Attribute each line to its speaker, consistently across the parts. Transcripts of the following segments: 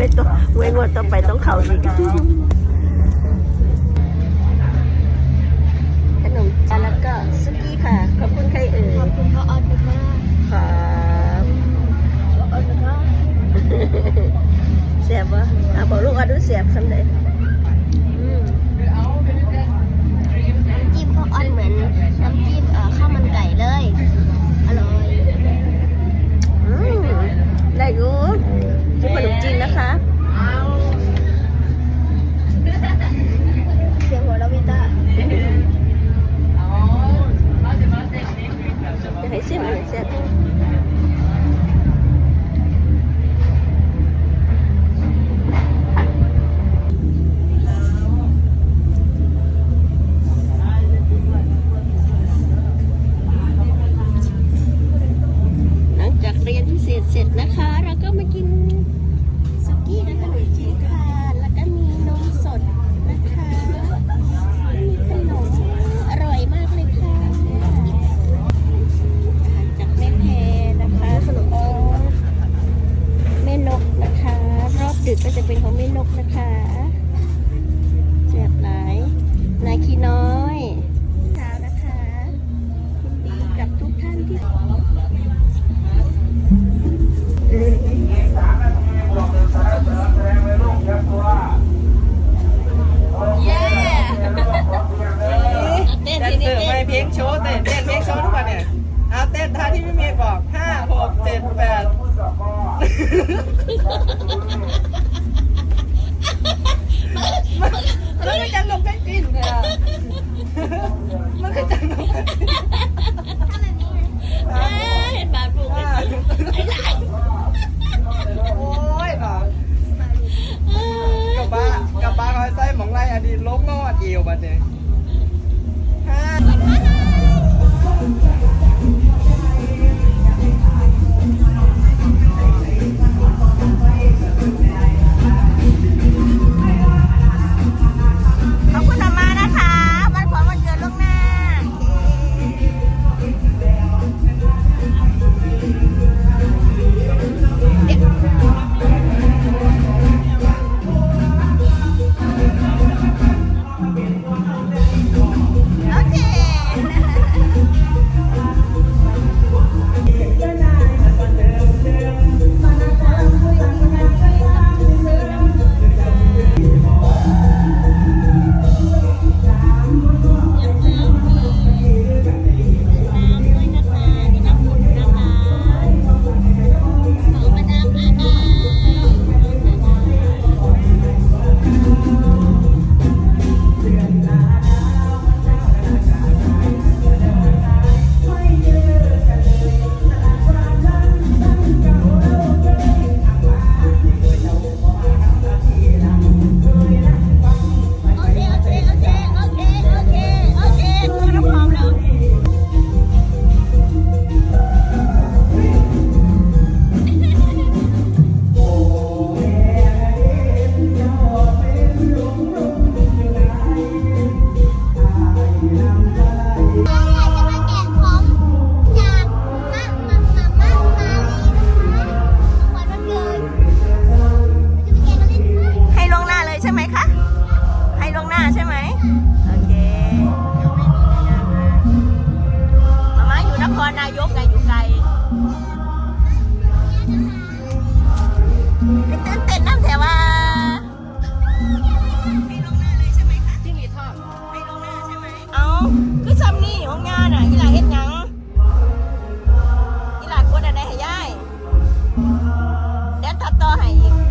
Speaker 1: ว้ตัวเว้งวดต่อไปต้องเข่าอีกขนมจันแล้วก็สุกี้ค่ะ ขอบคุณใครเอ่ย
Speaker 2: ขอบคุณพ่อออดมาก
Speaker 1: ครับ
Speaker 2: อออดา
Speaker 1: เสียบวะอะบอกลูกออดดูเสียบสำ
Speaker 2: ไหนจิ้มพ่อออดเหมือนน้ำจิ้มข้าวมันไก่เลย อร่อย
Speaker 1: ได้
Speaker 2: ยุ
Speaker 1: ดแปดมันก็จังลงใก
Speaker 3: ล้กินเนี่ยมันก็จังลงใกล้กิน
Speaker 1: เห็นบา
Speaker 3: ดบุ
Speaker 1: กเไอ้
Speaker 2: หลา
Speaker 1: โอ้ยหลานกับบ้า
Speaker 3: กับบ้าเขาใส่หมองไรอดี
Speaker 4: ตล้
Speaker 3: ม
Speaker 2: งอ
Speaker 3: ดเอ
Speaker 2: ว
Speaker 4: บั
Speaker 3: ดเนี่ย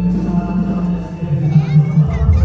Speaker 3: Thank you.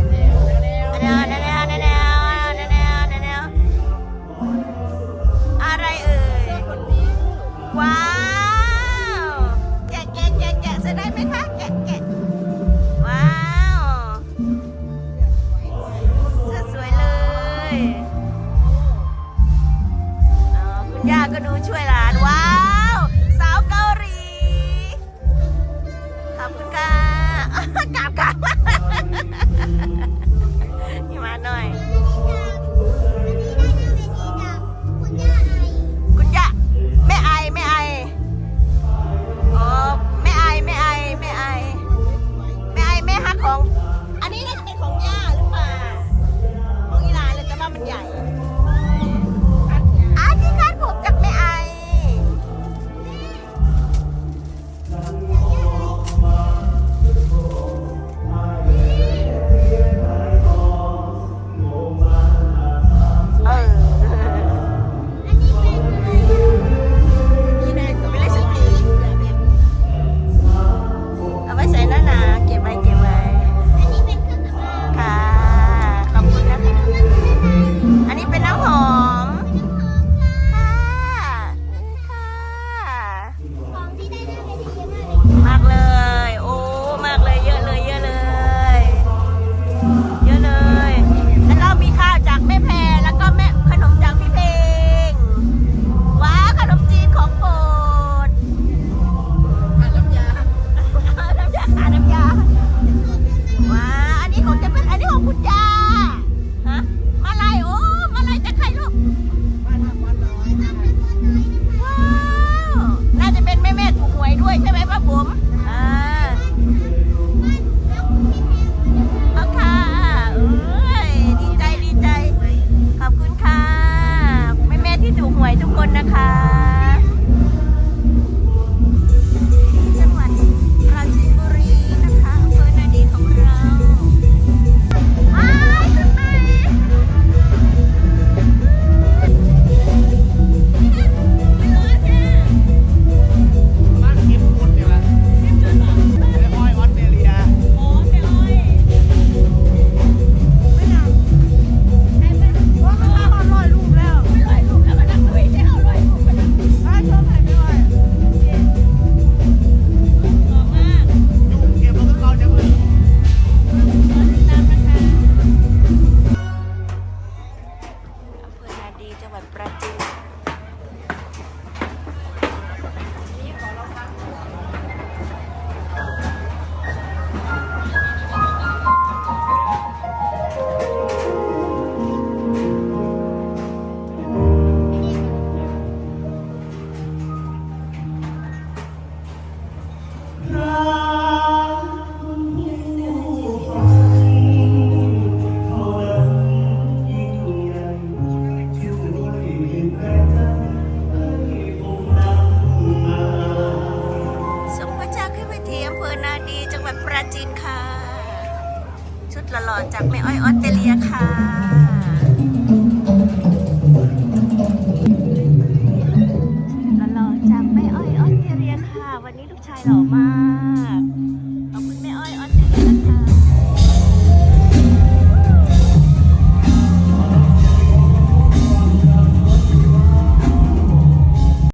Speaker 3: จากแม่อ้อยออสเตรเลียค่ะ